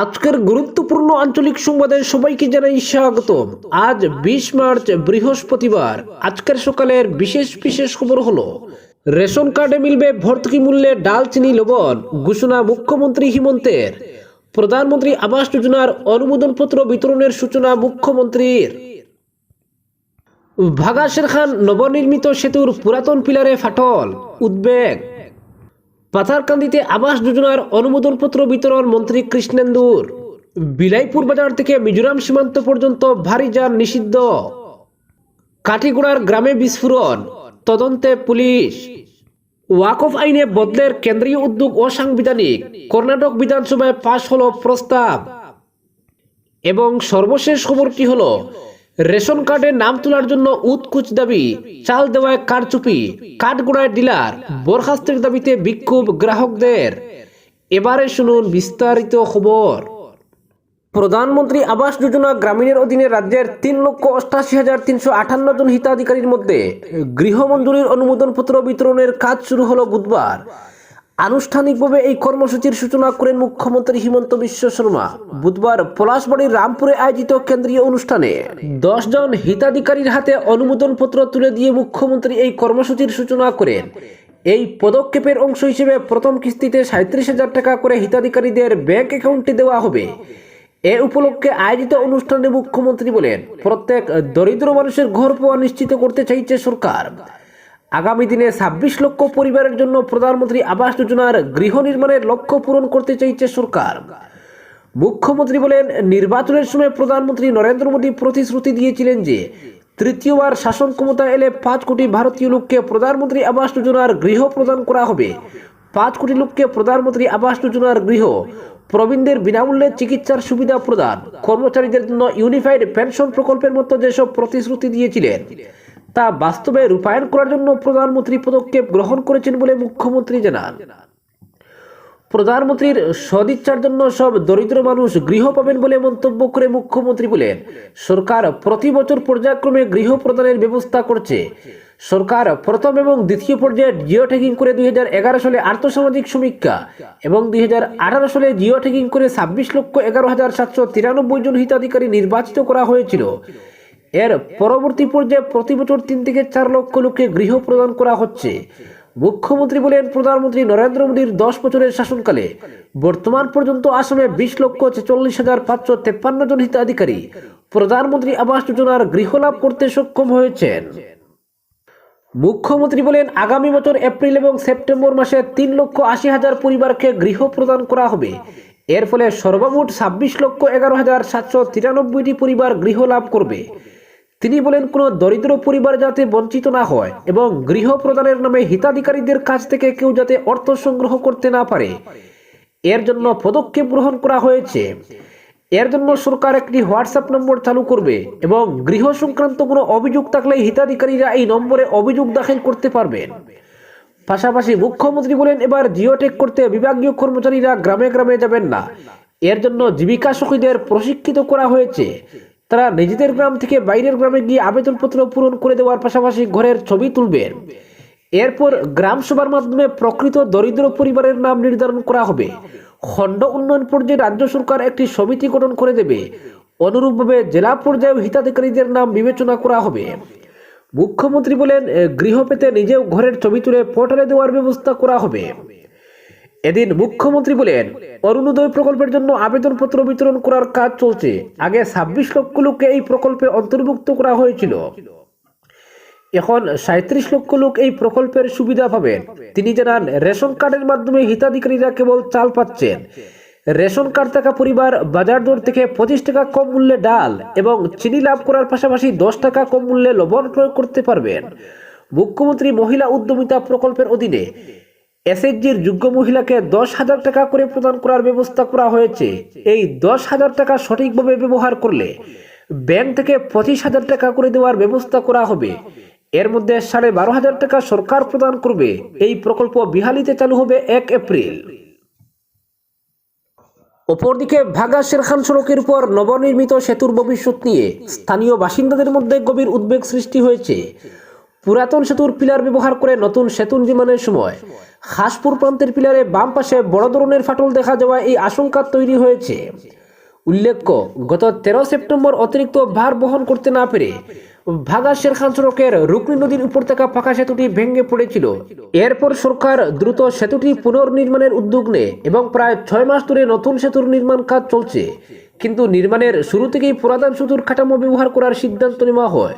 আজকের গুরুত্বপূর্ণ আঞ্চলিক সংবাদে সবাইকে জানাই স্বাগত আজ বিশ মার্চ, বৃহস্পতিবার। আজকের সকালের বিশেষ বিশেষ খবর হলো, রেশন কার্ডে মিলবে ভর্তুকি মূল্যে ডাল, চিনি, লবণ, ঘোষণা মুখ্যমন্ত্রী হিমন্তের। প্রধানমন্ত্রী আবাস যোজনার অনুমোদনপত্র বিতরণের সূচনা মুখ্যমন্ত্রীর। ভাগাশের খান নবনির্মিত সেতুর পুরাতন পিলারে ফাটল, উদ্বেগ। পাথারকান্দিতে আবাস যোজনার অনুমোদনপত্র বিতরণ মন্ত্রী কৃষ্ণেন্দুর। বিলাইপুর বাজার থেকে মিজোরাম সীমান্ত পর্যন্ত ভারী যান নিষিদ্ধ। কাঠিগোড়ার গ্রামে বিস্ফোরণ, তদন্তে পুলিশ। ওয়াকফ আইনে বদলের কেন্দ্রীয় উদ্যোগ অসাংবিধানিক, কর্ণাটক বিধানসভায় পাশ হল প্রস্তাব। এবং সর্বশেষ খবরটি হলো রেশন কার্ডে নাম তোলার জন্য উৎকুচ দাবি, চাল দেওয়ায় কারচুপি, কাঠগোড়ায় ডিলার, বরখাস্তের দাবিতে বিক্ষোভ গ্রাহকদের। এবারে শুনুন বিস্তারিত খবর। প্রধানমন্ত্রী আবাস যোজনা গ্রামীণের অধীনে রাজ্যের তিন লক্ষ অষ্টাশি হাজার তিনশো আটান্ন জন হিতাধিকারীর মধ্যে গৃহ অনুমোদনপত্র বিতরণের কাজ শুরু হলো বুধবার। আনুষ্ঠানিকভাবে এই কর্মসূচির সূচনা করেন মুখ্যমন্ত্রী হিমন্ত বিশ্ব শর্মা। বুধবার পলাশবাড়ির রামপুরে আয়োজিত কেন্দ্রীয় অনুষ্ঠানে জন হিতাধিকারীর হাতে অনুমোদনপত্র তুলে দিয়ে মুখ্যমন্ত্রী এই কর্মসূচির সূচনা করেন। এই পদক্ষেপের অংশ হিসেবে প্রথম কিস্তিতে সাঁত্রিশ হাজার টাকা করে হিতাধিকারীদের ব্যাংক অ্যাকাউন্টে দেওয়া হবে। এ উপলক্ষে আয়োজিত অনুষ্ঠানে মুখ্যমন্ত্রী বলেন, প্রত্যেক দরিদ্র মানুষের ঘর পাওয়া নিশ্চিত করতে চাইছে সরকার। আগামী দিনে ছাব্বিশ লক্ষ পরিবারের জন্য প্রধানমন্ত্রী আবাস যোজনার গৃহ নির্মাণের লক্ষ্য পূরণ করতে চাইছে সরকার। মুখ্যমন্ত্রী বলেন, নির্বাচনের সময় প্রধানমন্ত্রী নরেন্দ্র মোদী প্রতিশ্রুতি দিয়েছিলেন যে, তৃতীয়বার শাসন ক্ষমতা এলে পাঁচ কোটি ভারতীয় লোককে প্রধানমন্ত্রী আবাস যোজনার গৃহ প্রদান করা হবে। পাঁচ কোটি লোককে প্রধানমন্ত্রী আবাস যোজনার গৃহ, প্রবীণদের বিনামূল্যে চিকিৎসার সুবিধা প্রদান। কর্মচারীদের জন্য ইউনিফাইড পেনশন প্রকল্পের মতো যেসব প্রতিশ্রুতি দিয়েছিলেন তা বাস্তবে রূপায়ণ করার জন্য প্রধানমন্ত্রী পদক্ষেপ গ্রহণ করেছেন বলে মুখ্যমন্ত্রী জানান। প্রধানমন্ত্রীর সদিচ্ছার জন্য সব দরিদ্র মানুষ গৃহ পাবেন বলে মন্তব্য করে মুখ্যমন্ত্রী বলেন, সরকার প্রতি বছর পর্যায়ক্রমে গৃহ প্রদানের ব্যবস্থা করছে। সরকার প্রথম এবং দ্বিতীয় পর্যায়ে জিও ট্যাগিং করে দুই হাজার এগারো সালে আর্থসামাজিক সমীক্ষা এবং দুই হাজার আঠারো সালে জিও ট্যাগিং করে ছাব্বিশ লক্ষ এগারো হাজার সাতশো তিরানব্বই জন হিতাধিকারী নির্বাচিত করা হয়েছিল। এর পরবর্তী পর্যায়ে প্রতি বছর তিন থেকে চার লক্ষ লোককে গৃহ প্রদান করা হচ্ছে। মুখ্যমন্ত্রী বলেন, প্রধানমন্ত্রী নরেন্দ্র মোদীর দশ বছরের শাসনকালে বর্তমান পর্যন্ত আসামে বিশ লক্ষ ছেচল্লিশ হাজার পাঁচশো তেপ্পান্ন জন হিতাধিকারী প্রধানমন্ত্রী আবাস যোজনার গৃহ লাভ করতে সক্ষম হয়েছেন। মুখ্যমন্ত্রী বলেন, আগামী বছর এপ্রিল এবং সেপ্টেম্বর মাসে তিন লক্ষ আশি হাজার পরিবারকে গৃহ প্রদান করা হবে। এর ফলে সর্বমোট ছাব্বিশ লক্ষ এগারো হাজার সাতশো তিরানব্বইটি পরিবার গৃহ লাভ করবে। তিনি বলেন, কোনো দরিদ্র পরিবার যাতে বঞ্চিত না হয় এবং গৃহ প্রদানের নামে হিতাধিকারীদের কাছ থেকে কেউ যাতে অর্থ সংগ্রহ করতে না পারে, এর জন্য পদক্ষেপ গ্রহণ করা হয়েছে। এর জন্য সরকার একটি হোয়াটসঅ্যাপ নম্বর চালু করবে এবং গৃহ সংক্রান্ত কোনো অভিযোগ থাকলে হিতাধিকারীরা এই নম্বরে অভিযোগ দাখিল করতে পারবেন পাশাপাশি মুখ্যমন্ত্রী বলেন, এবার জিওটেক করতে বিভাগীয় কর্মচারীরা গ্রামে গ্রামে যাবেন না। এর জন্য জীবিকা সখীদের প্রশিক্ষিত করা হয়েছে। তারা নিজেদের গ্রাম থেকে বাইরের গ্রামে গিয়ে আবেদনপত্র পূরণ করে দেওয়ার পাশাপাশি ঘরের ছবি তুলবেন। এরপর গ্রাম সভার মাধ্যমে প্রকৃত দরিদ্র পরিবারের নাম নির্ধারণ করা হবে। খণ্ড উন্নয়ন পর্যায়ে রাজ্য সরকার একটি সমিতি গঠন করে দেবে। অনুরূপভাবে জেলা পর্যায়ে হিতাধিকারীদের নাম বিবেচনা করা হবে। মুখ্যমন্ত্রী বলেন গৃহ পেতে নিজেও ঘরের ছবি তুলে পোর্টালে দেওয়ার ব্যবস্থা করা হবে। এদিন মুখ্যমন্ত্রী বলেন, অরুণোদয় প্রকল্পের জন্য আবেদনপত্র বিতরণ করার কাজ চলছে। আগে ছাব্বিশ লক্ষ লোককে এই প্রকল্পে অন্তর্ভুক্ত করা হয়েছিল। এখন সাঁত্রিশ লক্ষ লোক এই প্রকল্পের সুবিধা পাবেন। তিনি জানান, রেশন কার্ডের মাধ্যমে হিতাধিকারীরা কেবল চাল পাচ্ছেন। রেশন কার্ড থাকা পরিবার বাজার দর থেকে পঁচিশ টাকা কম মূল্যে ডাল এবং চিনি লাভ করার পাশাপাশি দশ টাকা কম মূল্যে লবণ প্রয়োগ করতে পারবেন। মুখ্যমন্ত্রী মহিলা উদ্যমিতা প্রকল্পের অধীনে এসএইচজির যোগ্য মহিলাকে দশ হাজার টাকা করে প্রদান করার ব্যবস্থা করা হয়েছে। এই দশ হাজার টাকা সঠিকভাবে ব্যবহার করলে ব্যাংক থেকে পঁচিশ হাজার টাকা করে দেওয়ার ব্যবস্থা করা হবে। এর মধ্যে সাড়ে বারো হাজার টাকা সরকার প্রদান করবে। এই প্রকল্প বিহালিতে চালু হবে এক এপ্রিল। অপরদিকে ভাগা শেরখান সড়কের উপর নবনির্মিত সেতুর ভবিষ্যৎ নিয়ে স্থানীয় বাসিন্দাদের মধ্যে গভীর উদ্বেগ সৃষ্টি হয়েছে। পুরাতন সেতুর পিলার ব্যবহার করে নতুন সেতু নির্মাণের সময়। হাসপুর প্রান্তের পিলারে বাম পাশে বড় ধরনের ফাটল দেখা যাওয়া এই আশঙ্কা তৈরি হয়েছে। উল্লেখ্য, গত তেরো সেপ্টেম্বর অতিরিক্ত ভার বহন করতে না পেরে ভাগা শেরখান সড়কের রুকনি নদীর উপর থাকা ফাঁকা সেতুটি ভেঙে পড়েছিল। এরপর সরকার দ্রুত সেতুটি পুনর্নির্মাণের উদ্যোগ নেয় এবং প্রায় ছয় মাস ধরে নতুন সেতুর নির্মাণ কাজ চলছে। কিন্তু নির্মাণের শুরু থেকেই পুরাতন সেতুর কাঠামো ব্যবহার করার সিদ্ধান্ত নেওয়া হয়।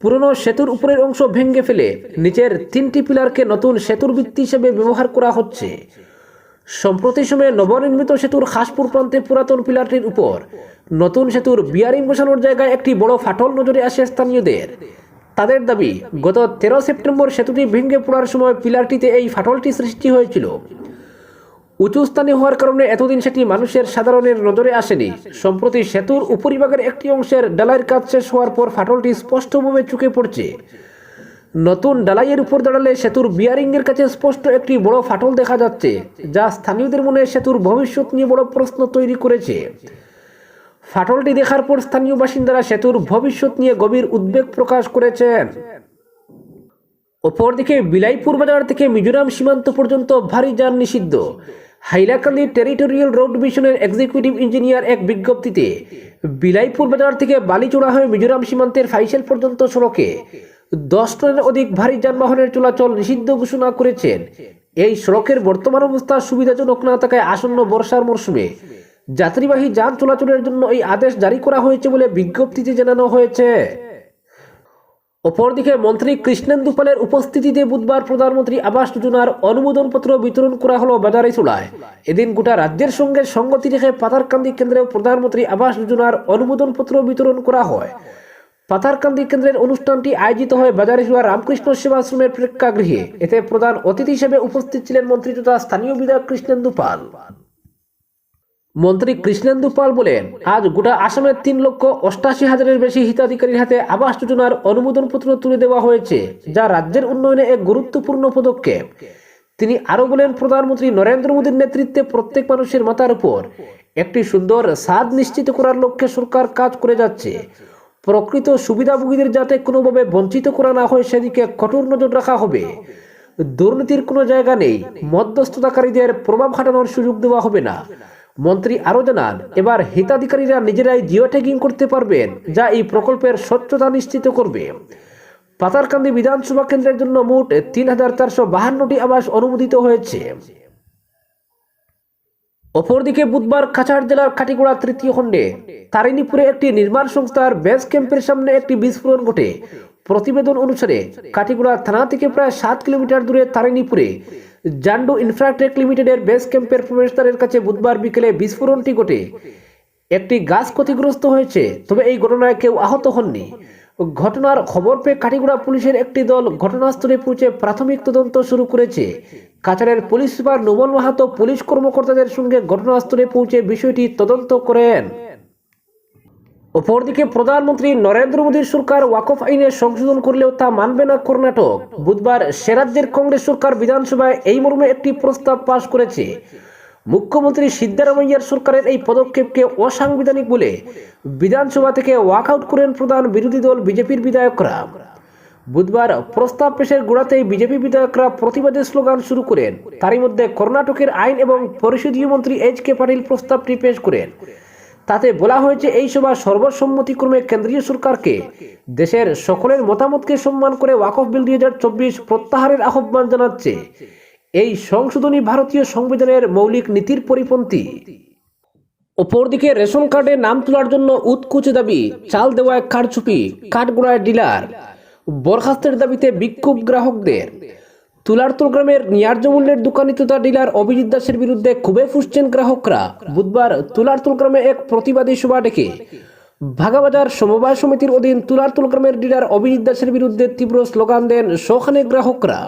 পুরনো সেতুর উপরের অংশ ভেঙে ফেলে নিচের তিনটি পিলারকে নতুন সেতুর ভিত্তি হিসেবে ব্যবহার করা হচ্ছে। সম্প্রতি সময়ে নবনির্মিত সেতুর খাসপুর প্রান্তে পুরাতন পিলারটির উপর নতুন সেতুর বিয়ারিং বসানোর জায়গায় একটি বড় ফাটল নজরে আসে স্থানীয়দের। তাদের দাবি, গত তেরো সেপ্টেম্বর সেতুটি ভেঙে পড়ার সময় পিলারটিতে এই ফাটলটি সৃষ্টি হয়েছিল। উঁচু স্থানে হওয়ার কারণে এতদিন সেটি মানুষের সাধারণের নজরে আসেনি। সম্প্রতি সেতুর উপরিভাগের একটি অংশের ডালাইয়ের কাজ শেষ হওয়ার পর ফাটলটি স্পষ্টভাবে চুকে পড়ছে। নতুন ডালাইয়ের উপর দাঁড়ালে সেতুর বিয়ারিং এর কাছে স্পষ্ট একটি বড় ফাটল দেখা যাচ্ছে, যা স্থানীয়দের মনে সেতুর ভবিষ্যৎ নিয়ে বড় প্রশ্ন তৈরি করেছে। ফাটলটি দেখার পর স্থানীয় বাসিন্দারা সেতুর ভবিষ্যৎ নিয়ে গভীর উদ্বেগ প্রকাশ করেছেন। অপরদিকে বিলাইপুর বাজার থেকে মিজোরাম সীমান্ত পর্যন্ত ভারী যান নিষিদ্ধ। হাইলাকান্দি টেরিটোরিয়াল রোড ডিভিশনের এক্সিকিউটিভ ইঞ্জিনিয়ার এক বিজ্ঞপ্তিতে বিলাইপুর বাজার থেকে বালিচোড়া হয়ে মিজোরাম সীমান্তের ফাইসেল পর্যন্ত সড়কে দশ টনের অধিক ভারী যানবাহনের চলাচল নিষিদ্ধ ঘোষণা করেছেন। এই সড়কের বর্তমান অবস্থা সুবিধাজনক না থাকায় আসন্ন বর্ষার মরশুমে যাত্রীবাহী যান চলাচলের জন্য এই আদেশ জারি করা হয়েছে বলে বিজ্ঞপ্তিতে জানানো হয়েছে। অপরদিকে মন্ত্রী কৃষ্ণেন্দু পালের উপস্থিতিতে বুধবার প্রধানমন্ত্রী আবাস যোজনার অনুমোদনপত্র বিতরণ করা হলো বাজারিচুলায় এদিন গোটা রাজ্যের সঙ্গে সঙ্গতি রেখে পাতারকান্দি কেন্দ্রে প্রধানমন্ত্রী আবাস যোজনার অনুমোদনপত্র বিতরণ করা হয়। পাতারকান্দি কেন্দ্রের অনুষ্ঠানটি আয়োজিত হয় বাজারিচুলা রামকৃষ্ণ সেবাশ্রমের প্রেক্ষাগৃহে। এতে প্রধান অতিথি হিসেবে উপস্থিত ছিলেন মন্ত্রী তথা স্থানীয় বিধায়ক কৃষ্ণেন্দু পাল। মন্ত্রী কৃষ্ণেন্দু পাল বলেন, আজ গোটা আসামের তিন লক্ষ অষ্টাশি হাজারের বেশি হিতাধিকারীর হাতে আবাস যোজনার অনুমোদনপত্র তুলে দেওয়া হয়েছে, যা রাজ্যের উন্নয়নে এক গুরুত্বপূর্ণ পদক্ষেপ। তিনি আরও বলেন, প্রধানমন্ত্রী নরেন্দ্র মোদীর নেতৃত্বে প্রত্যেক মানুষের মাথার উপর একটি সুন্দর স্বাদ নিশ্চিত করার লক্ষ্যে সরকার কাজ করে যাচ্ছে। প্রকৃত সুবিধাভোগীদের যাতে কোনোভাবে বঞ্চিত করা না হয়, সেদিকে কঠোর নজর রাখা হবে। দুর্নীতির কোনো জায়গা নেই, মধ্যস্থতাকারীদের প্রভাব খাটানোর সুযোগ দেওয়া হবে না। মন্ত্রী আরও জানান, এবার হিতাধিকারীরা নিজেরাই জিও ট্যাগিং করতে পারবেন, যা এই প্রকল্পের স্বচ্ছতা নিশ্চিত করবে। পাতারকান্দি বিধানসভা কেন্দ্রের জন্য মোট তিন হাজার চারশো বাহান্নটি আবাস অনুমোদিত হয়েছে। অপরদিকে বুধবার কাছাড় জেলার কাটিগোড়া তৃতীয় খণ্ডে তারিণীপুরে একটি নির্মাণ সংস্থার বেস ক্যাম্পের সামনে একটি বিস্ফোরণ ঘটে। প্রতিবেদন অনুসারে কাটিগোড়া থানা থেকে প্রায় সাত কিলোমিটার দূরে তারিণীপুরে জান্ডু ইনফ্রাটেক লিমিটেডের বেস ক্যাম্পের প্রবেশদ্বারের কাছে বুধবার বিকেলে বিস্ফোরণটি ঘটে। একটি গাছ ক্ষতিগ্রস্ত হয়েছে, তবে এই ঘটনায় কেউ আহত হননি। ঘটনার খবর পেয়ে কাটিগুড়া পুলিশের একটি দল ঘটনাস্থলে পৌঁছে প্রাথমিক তদন্ত শুরু করেছে। কাছাড়ের police super Nomal Mahato police কর্মকর্তাদের সঙ্গে ঘটনাস্থলে পৌঁছে বিষয়টি তদন্ত করেন। অপরদিকে প্রধানমন্ত্রী নরেন্দ্র মোদীর সরকার ওয়াকফ আইনে সংশোধন করলেও তা মানবে না কর্ণাটক। বুধবার সে রাজ্যের কংগ্রেস সরকার বিধানসভায় এই মর্মে একটি প্রস্তাব পাশ করেছে। মুখ্যমন্ত্রী সিদ্ধারামাইয়ার সরকারের এই পদক্ষেপকে অসাংবিধানিক বলে বিধানসভা থেকে ওয়াকআউট করেন প্রধান বিরোধী দল বিজেপির বিধায়করা। বুধবার প্রস্তাব পেশের গোড়াতেই বিজেপি বিধায়করা প্রতিবাদের স্লোগান শুরু করেন। তারই মধ্যে কর্ণাটকের আইন এবং পরিষদীয় মন্ত্রী এইচ কে পাটিল প্রস্তাবটি পেশ করেন। তাতে বলা হয়েছে এই সভা সর্বসম্মতিক্রমে কেন্দ্রীয় সরকারকে। দেশের সকলের মতামতকে সম্মান করে ওয়াকফ বিল দুই হাজার চব্বিশ প্রত্যাহারের আহ্বান জানাচ্ছে। এই সংশোধনী ভারতীয় সংবিধানের মৌলিক নীতির পরিপন্থী। অপরদিকে রেশন কার্ডে নাম তোলার জন্য উৎকুচে দাবি, চাল দেওয়ায় কারচুপি, কাঠগোড়ায় ডিলার। বরখাস্তের দাবিতে বিক্ষোভ গ্রাহকদের। তুলারতুল গ্রামের ন্যায্য মূল্যের দোকানি তথা ডিলার অভিজিৎ দাসের বিরুদ্ধে খুবই ফুসছেন গ্রাহকরা। বুধবার তুলারতুল গ্রামে এক প্রতিবাদী সভা ডেকে ভাগাবাজার সমবায় সমিতির অধীন তুলারতুল গ্রামের ডিলার অভিজিৎ দাসের বিরুদ্ধে তীব্র স্লোগান দেন শোখানে গ্রাহকরা।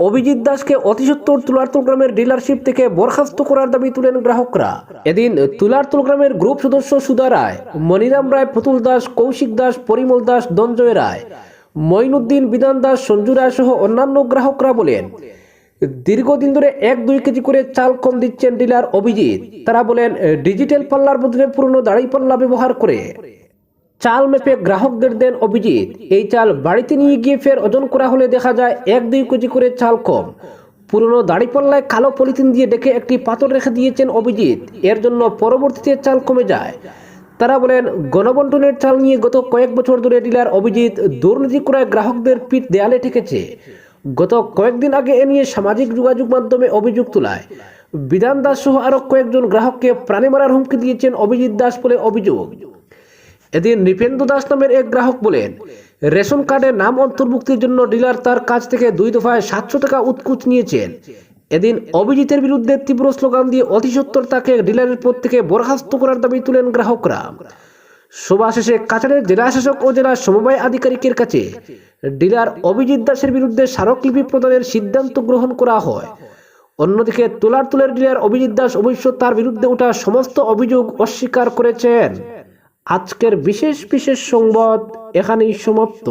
অভিজিৎ দাসকে অতিসত্তর তুলারতুল গ্রামের ডিলারশিপ থেকে বরখাস্ত করার দাবি তুলেন গ্রাহকরা। এদিন তুলারতুল গ্রামের গ্রুপ সদস্য সুধা রায়, মনিরাম রায়, পুতুল দাস, কৌশিক দাস, পরিমল দাস, দঞ্জয় রায় মঈনুদ্দিন, বিধান দাস, সঞ্জু রায় সহ অন্যান্য গ্রাহকরা বলেন, দীর্ঘদিন ধরে এক দুই কেজি করে চাল কম দিচ্ছেন ডিলার অভিজিৎ। তারা বলেন, ডিজিটাল পাল্লার বদলে পুরনো দাড়ি পাল্লা ব্যবহার করে চাল মেপে গ্রাহকদের দেন অভিজিৎ। এই চাল বাড়িতে নিয়ে গিয়ে ফের ওজন করা হলে দেখা যায় এক দুই কেজি করে চাল কম। পুরনো দাড়িপাল্লায় কালো পলিথিন দিয়ে ডেকে একটি পাথর রেখে দিয়েছেন অভিজিৎ। এর জন্য পরবর্তীতে চাল কমে যায়। তারা বলেন, গণবন্টনের চাল নিয়ে গত কয়েক বছর ধরে ডিলার অভিজিৎ দুর্নীতি করে গ্রাহকদের পিঠ দেয়ালে ঠেকেছে। গত কয়েকদিন আগে এ নিয়ে সামাজিক যোগাযোগ মাধ্যমে অভিযোগ তোলায়। বিধান দাস সহ আরও কয়েকজন গ্রাহককে প্রাণে মারার হুমকি দিয়েছেন অভিজিৎ দাস বলে অভিযোগ। এদিন নৃপেন্দু দাস নামের এক গ্রাহক বলেন, রেশন কার্ডে নাম অন্তর্ভুক্তির জন্য ডিলার তার কাছ থেকে দুই দফায় সাতশো টাকা উৎকুচ নিয়েছেন। এদিন অভিজিতের বিরুদ্ধে তীব্র স্লোগান দিয়ে অতি সত্তর তাকে ডিলারের পদ থেকে বরখাস্ত করার দাবি তুলেন গ্রাহকরা। সভা শেষে কাছাড়ের জেলা শাসক ও জেলা সমবায় আধিকারিকের কাছে ডিলার অভিজিৎ দাসের বিরুদ্ধে স্মারকলিপি প্রদানের সিদ্ধান্ত গ্রহণ করা হয়। অন্যদিকে তোলার তুলের ডিলার অভিজিৎ দাস অবশ্য তার বিরুদ্ধে ওঠা সমস্ত অভিযোগ অস্বীকার করেছেন। আজকের বিশেষ বিশেষ সংবাদ এখানেই সমাপ্ত।